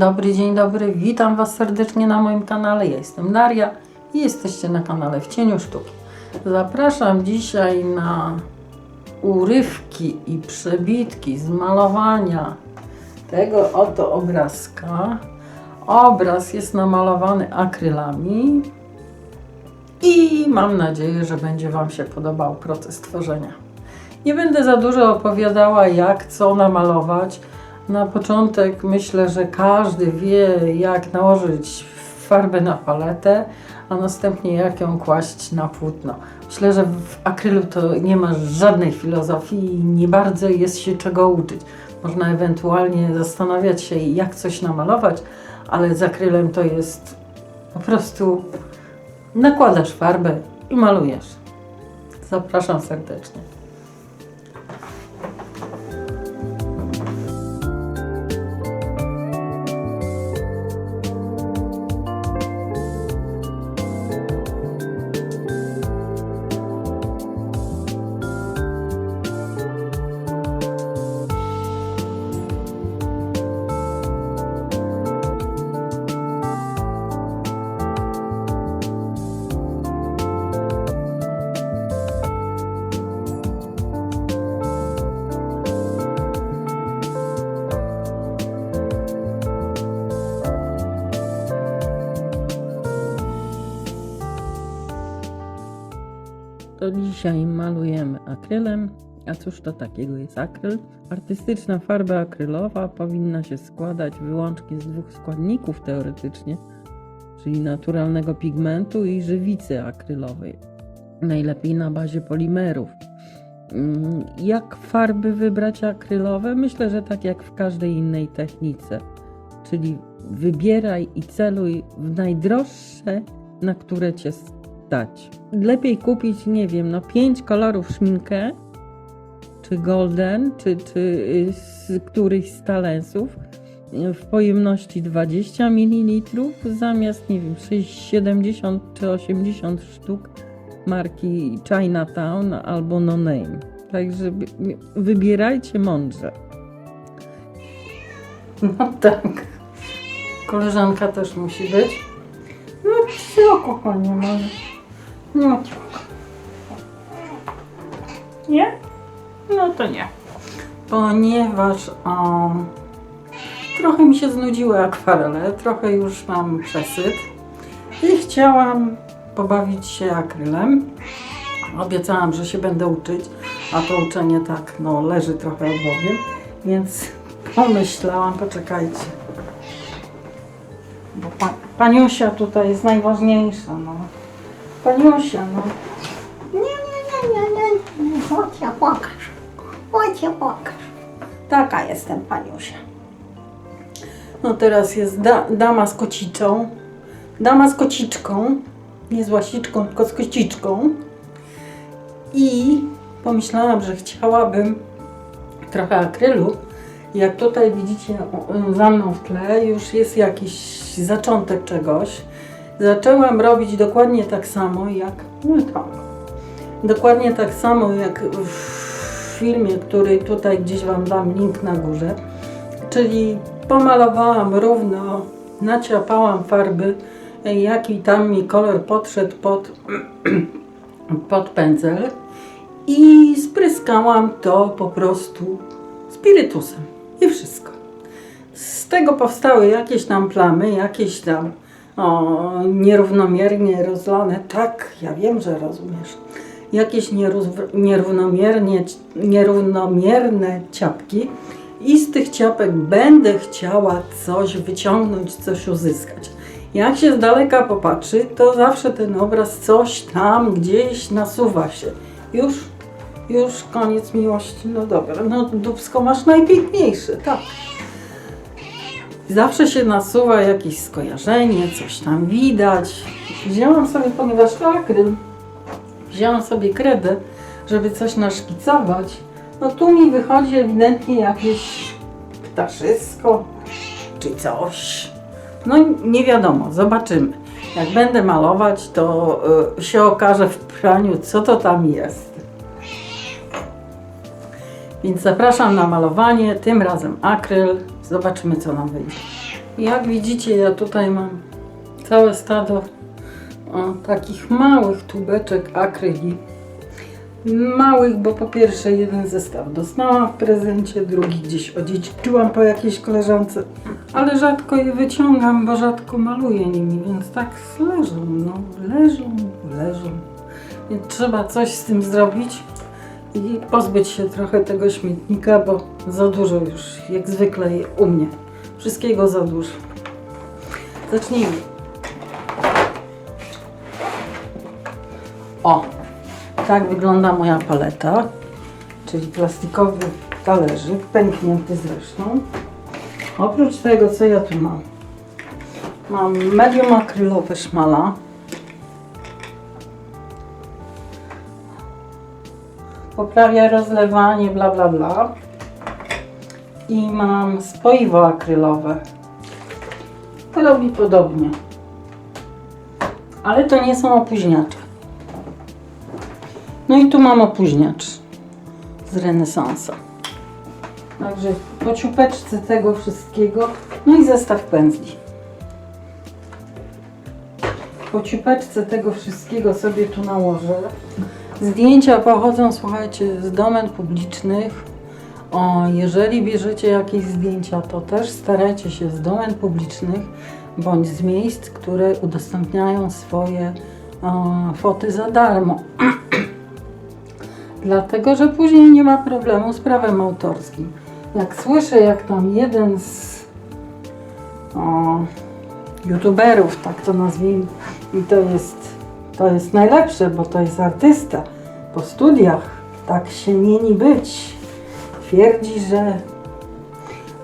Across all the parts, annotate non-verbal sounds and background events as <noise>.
Dobry, dzień dobry. Witam Was serdecznie na moim kanale. Ja jestem Daria i jesteście na kanale W Cieniu Sztuki. Zapraszam dzisiaj na urywki i przebitki z malowania tego oto obrazka. Obraz jest namalowany akrylami i mam nadzieję, że będzie Wam się podobał proces tworzenia. Nie będę za dużo opowiadała, jak co namalować. Na początek myślę, że każdy wie, jak nałożyć farbę na paletę, a następnie jak ją kłaść na płótno. Myślę, że w akrylu to nie ma żadnej filozofii i nie bardzo jest się czego uczyć. Można ewentualnie zastanawiać się, jak coś namalować, ale z akrylem to jest po prostu nakładasz farbę i malujesz. Zapraszam serdecznie. Dzisiaj malujemy akrylem. A cóż to takiego jest akryl? Artystyczna farba akrylowa powinna się składać wyłącznie z dwóch składników teoretycznie, czyli naturalnego pigmentu i żywicy akrylowej. Najlepiej na bazie polimerów. Mm, Jak farby wybrać akrylowe? Myślę, że tak jak w każdej innej technice. Czyli wybieraj i celuj w najdroższe, na które cię. Lepiej kupić, nie wiem, no pięć kolorów szminkę, czy golden, czy, czy y, z którychś z talensów w pojemności 20 ml zamiast, nie wiem, 6, 70 czy 80 sztuk marki Chinatown albo No Name. Także wy- wybierajcie mądrze. No tak. Koleżanka też musi być. No co, kochanie, może. No cicho. Nie? No to nie. Ponieważ o, trochę mi się znudziły akwarele, trochę już mam przesyt i chciałam pobawić się akrylem. Obiecałam, że się będę uczyć, a to uczenie tak, no, leży trochę głowy, więc pomyślałam, poczekajcie. Bo pa, paniusia tutaj jest najważniejsza, no. Paniusia, no. Nie, nie, nie, nie, nie, nie, chodź ja pokaż, chodź ja pokaż. Taka jestem, paniusia. No teraz jest da, dama z kociczą. Dama z kociczką. Nie z łasiczką, tylko z kociczką. I pomyślałam, że chciałabym trochę akrylu. Jak tutaj widzicie za mną w tle, już jest jakiś zaczątek czegoś. Zaczęłam robić dokładnie tak samo jak. No tak. Dokładnie tak samo jak w filmie, który tutaj gdzieś Wam dam link na górze. Czyli pomalowałam równo, naciapałam farby, jaki tam mi kolor podszedł pod, <clears throat> pod pędzel i spryskałam to po prostu spirytusem i wszystko. Z tego powstały jakieś tam plamy, jakieś tam o, nierównomiernie rozlane. Tak, ja wiem, że rozumiesz. Jakieś nierów- nierównomiernie, nierównomierne ciapki i z tych ciapek będę chciała coś wyciągnąć, coś uzyskać. Jak się z daleka popatrzy, to zawsze ten obraz coś tam gdzieś nasuwa się. Już, już koniec miłości. No dobra, no dubsko masz najpiękniejsze, tak. Zawsze się nasuwa jakieś skojarzenie, coś tam widać. Wzięłam sobie, ponieważ to akryl, wzięłam sobie kredę, żeby coś naszkicować. No tu mi wychodzi ewidentnie jakieś ptaszysko czy coś. No nie wiadomo, zobaczymy. Jak będę malować, to y, się okaże w praniu, co to tam jest. Więc zapraszam na malowanie, tym razem akryl. Zobaczymy, co nam wyjdzie. Jak widzicie, ja tutaj mam całe stado o, takich małych tubeczek akryli. Małych, bo po pierwsze jeden zestaw dostałam w prezencie, drugi gdzieś odziedziczyłam po jakiejś koleżance, ale rzadko je wyciągam, bo rzadko maluję nimi, więc tak leżą, no, leżą, leżą. Więc trzeba coś z tym zrobić i pozbyć się trochę tego śmietnika, bo za dużo już, jak zwykle u mnie. Wszystkiego za dużo. Zacznijmy. O, tak wygląda moja paleta, czyli plastikowy talerzyk, pęknięty zresztą. Oprócz tego, co ja tu mam? Mam medium akrylowe szmala. Poprawia rozlewanie, bla bla bla. I mam spoiwo akrylowe. To robi podobnie. Ale to nie są opóźniacze. No i tu mam opóźniacz z renesansa. Także po ciupeczce tego wszystkiego, no i zestaw pędzli. Po ciupeczce tego wszystkiego sobie tu nałożę. Zdjęcia pochodzą, słuchajcie, z domen publicznych. O, jeżeli bierzecie jakieś zdjęcia, to też starajcie się z domen publicznych bądź z miejsc, które udostępniają swoje o, foty za darmo. <clears throat> Dlatego, że później nie ma problemu z prawem autorskim. Jak słyszę, jak tam jeden z o, youtuberów, tak to nazwijmy, i to jest, to jest najlepsze, bo to jest artysta po studiach, tak się mieni być. Twierdzi, że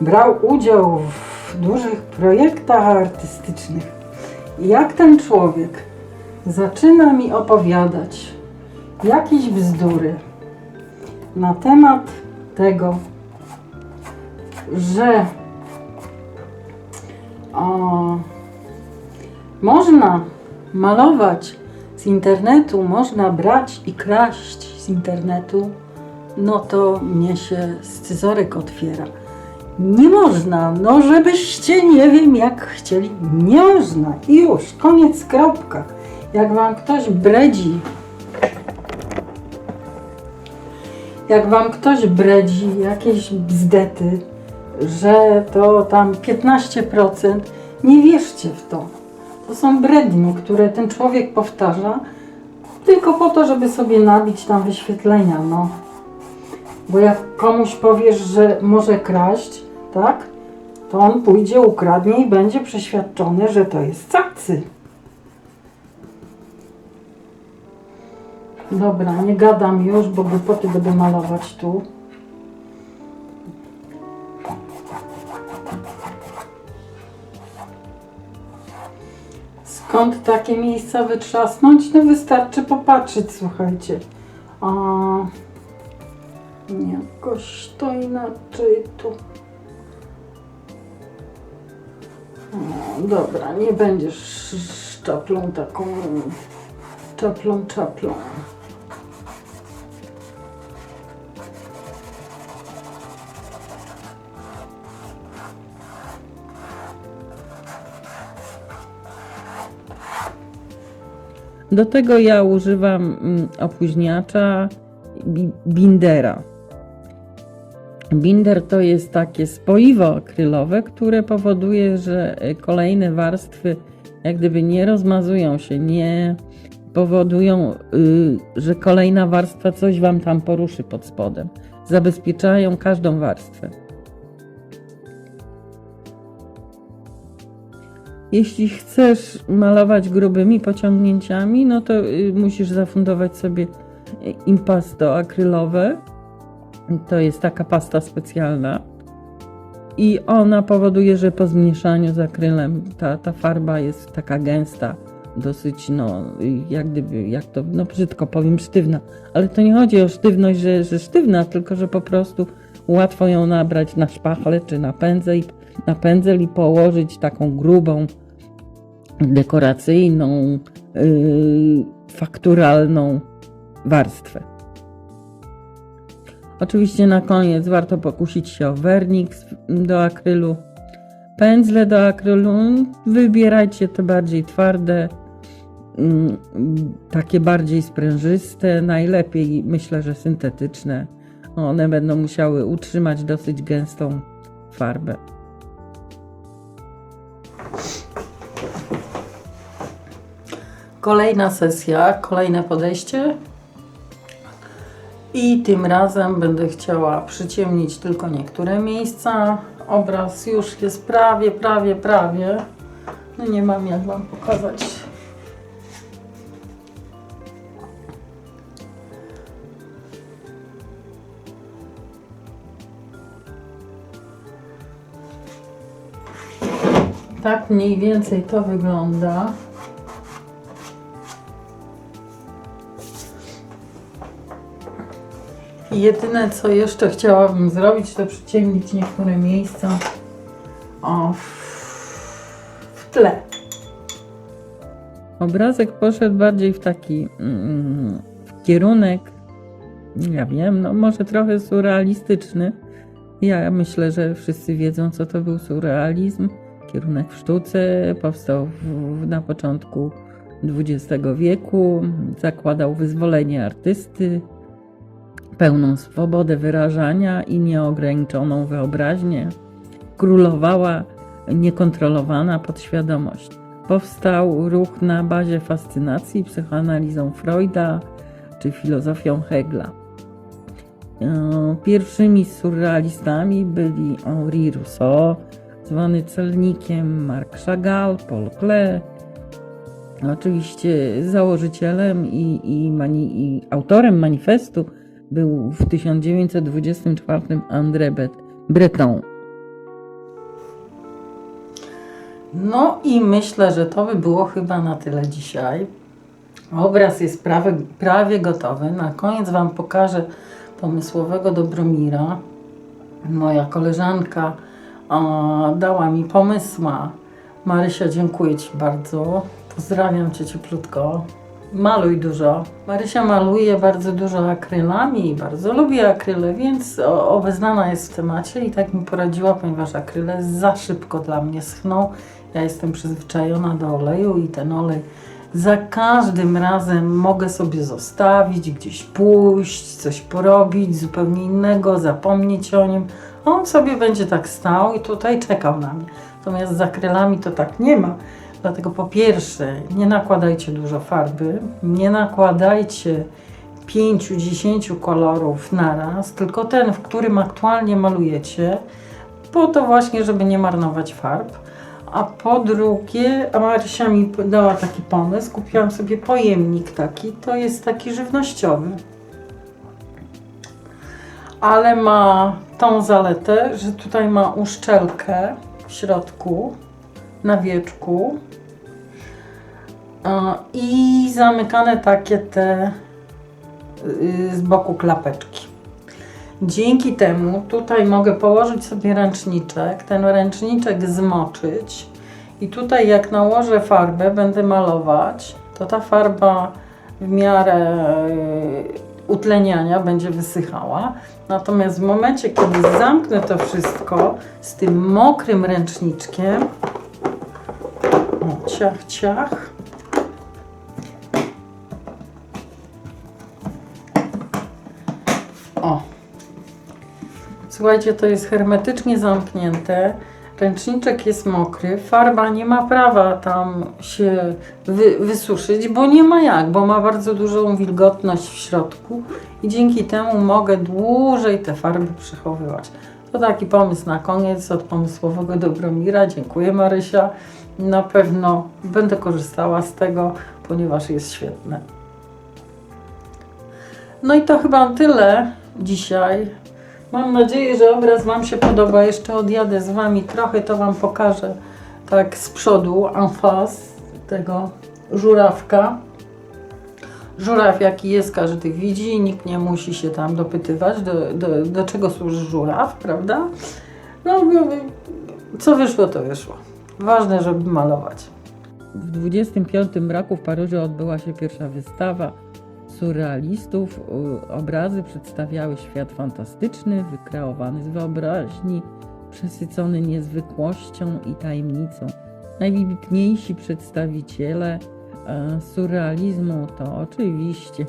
brał udział w dużych projektach artystycznych. I jak ten człowiek zaczyna mi opowiadać jakieś bzdury na temat tego, że o, można malować z internetu, można brać i kraść z internetu, no to mnie się scyzoryk otwiera. Nie można, no żebyście nie wiem jak chcieli, nie można i już, koniec, kropka. Jak wam ktoś bredzi, jak wam ktoś bredzi jakieś bzdety, że to tam 15%, nie wierzcie w to. To są brednie, które ten człowiek powtarza tylko po to, żeby sobie nabić tam wyświetlenia, no. Bo jak komuś powiesz, że może kraść, tak, to on pójdzie, ukradnie i będzie przeświadczony, że to jest cacy. Dobra, nie gadam już, bo głupoty będę malować tu. Skąd takie miejsca wytrzasnąć? No wystarczy popatrzeć, słuchajcie. A jakoś to inaczej tu. No, dobra, nie będziesz szczaplą taką czaplą, czaplą. Do tego ja używam mm, opóźniacza bi- bindera. Binder to jest takie spoiwo akrylowe, które powoduje, że e, kolejne warstwy jak gdyby nie rozmazują się, nie powodują, y, że kolejna warstwa coś wam tam poruszy pod spodem. Zabezpieczają każdą warstwę. Jeśli chcesz malować grubymi pociągnięciami, no to y, musisz zafundować sobie y, impasto akrylowe. To jest taka pasta specjalna. I ona powoduje, że po zmieszaniu z akrylem ta, ta farba jest taka gęsta, dosyć, no, y, jak gdyby, jak to, no brzydko powiem, sztywna. Ale to nie chodzi o sztywność, że, że sztywna, tylko że po prostu łatwo ją nabrać na szpachle czy na pędzel, i- na pędzel i położyć taką grubą, dekoracyjną, yy, fakturalną warstwę. Oczywiście na koniec warto pokusić się o werniks do akrylu. Pędzle do akrylu wybierajcie te bardziej twarde, mm, takie bardziej sprężyste, najlepiej myślę, że syntetyczne. One będą musiały utrzymać dosyć gęstą farbę. Kolejna sesja, kolejne podejście. I tym razem będę chciała przyciemnić tylko niektóre miejsca. Obraz już jest prawie, prawie, prawie. No nie mam jak Wam pokazać. Tak mniej więcej to wygląda. Jedyne co jeszcze chciałabym zrobić, to przyciemnić niektóre miejsca o, w, w tle. Obrazek poszedł bardziej w taki mm, w kierunek, ja wiem, no może trochę surrealistyczny. Ja myślę, że wszyscy wiedzą, co to był surrealizm. Kierunek w sztuce powstał w, na początku XX wieku, zakładał wyzwolenie artysty, pełną swobodę wyrażania i nieograniczoną wyobraźnię. Królowała niekontrolowana podświadomość. Powstał ruch na bazie fascynacji psychoanalizą Freuda czy filozofią Hegla. E, Pierwszymi surrealistami byli Henri Rousseau, zwany celnikiem, Marc Chagall, Paul Klee, Oczywiście założycielem i, i, mani, i autorem manifestu był w 1924 André Breton. No i myślę, że to by było chyba na tyle dzisiaj. Obraz jest prawie, prawie gotowy. Na koniec Wam pokażę pomysłowego Dobromira. Moja koleżanka dała mi pomysła. Marysia, dziękuję Ci bardzo. Pozdrawiam Cię cieplutko. Maluj dużo. Marysia maluje bardzo dużo akrylami i bardzo lubi akryle, więc obeznana jest w temacie i tak mi poradziła, ponieważ akryle za szybko dla mnie schną. Ja jestem przyzwyczajona do oleju i ten olej za każdym razem mogę sobie zostawić, gdzieś pójść, coś porobić zupełnie innego, zapomnieć o nim. On sobie będzie tak stał i tutaj czekał na mnie. Natomiast z akrylami to tak nie ma. Dlatego po pierwsze, nie nakładajcie dużo farby, nie nakładajcie 5-10 kolorów naraz, tylko ten, w którym aktualnie malujecie, po to właśnie, żeby nie marnować farb. A po drugie, Marysia mi dała taki pomysł, kupiłam sobie pojemnik taki, to jest taki żywnościowy. Ale ma tą zaletę, że tutaj ma uszczelkę w środku, na wieczku a, i zamykane takie te y, z boku klapeczki. Dzięki temu tutaj mogę położyć sobie ręczniczek, ten ręczniczek zmoczyć i tutaj jak nałożę farbę, będę malować, to ta farba w miarę y, utleniania będzie wysychała. Natomiast w momencie, kiedy zamknę to wszystko z tym mokrym ręczniczkiem, ciach, ciach, o, Słuchajcie, to jest hermetycznie zamknięte. Ręczniczek jest mokry, farba nie ma prawa tam się wy, wysuszyć, bo nie ma jak, bo ma bardzo dużą wilgotność w środku i dzięki temu mogę dłużej te farby przechowywać. To taki pomysł na koniec od pomysłowego Dobromira. Dziękuję Marysia. Na pewno będę korzystała z tego, ponieważ jest świetne. No i to chyba tyle dzisiaj. Mam nadzieję, że obraz Wam się podoba. Jeszcze odjadę z Wami trochę, to Wam pokażę tak z przodu, en face tego żurawka. Żuraw jaki jest, każdy widzi, nikt nie musi się tam dopytywać, do, do, do czego służy żuraw, prawda? No, co wyszło, to wyszło. Ważne, żeby malować. W 25 roku w Paryżu odbyła się pierwsza wystawa surrealistów. U- Obrazy przedstawiały świat fantastyczny, wykreowany z wyobraźni przesycony niezwykłością i tajemnicą. Najwybitniejsi przedstawiciele e, surrealizmu to oczywiście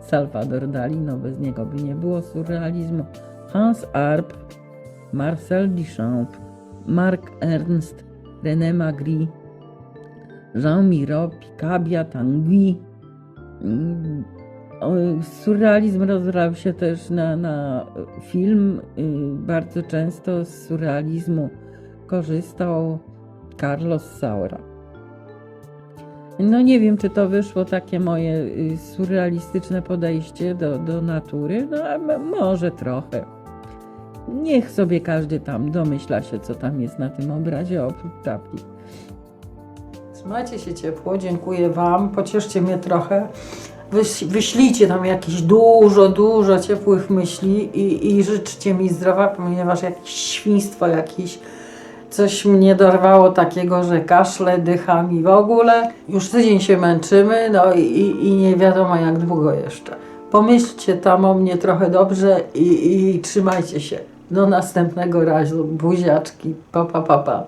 Salvador Dali, no bez niego by nie było surrealizmu, Hans Arp, Marcel Duchamp, Marc Ernst, René Magritte, Jean Miro, Picabia, Tanguy. Mm, Surrealizm rozbrał się też na, na film. y, Bardzo często z surrealizmu korzystał Carlos Saura. No nie wiem, czy to wyszło takie moje y, surrealistyczne podejście do, do natury, no może trochę. Niech sobie każdy tam domyśla się, co tam jest na tym obrazie oprócz czapki. Trzymajcie się ciepło, dziękuję Wam, pocieszcie mnie trochę. Wyś, wyślijcie tam jakieś dużo, dużo ciepłych myśli i, i życzcie mi zdrowia, ponieważ jakieś świństwo, jakieś coś mnie dorwało takiego, że kaszle, dycham i w ogóle. Już tydzień się męczymy, no i, i, i nie wiadomo jak długo jeszcze. Pomyślcie tam o mnie trochę dobrze i, i trzymajcie się. Do następnego razu. Buziaczki. Pa, pa, pa, pa.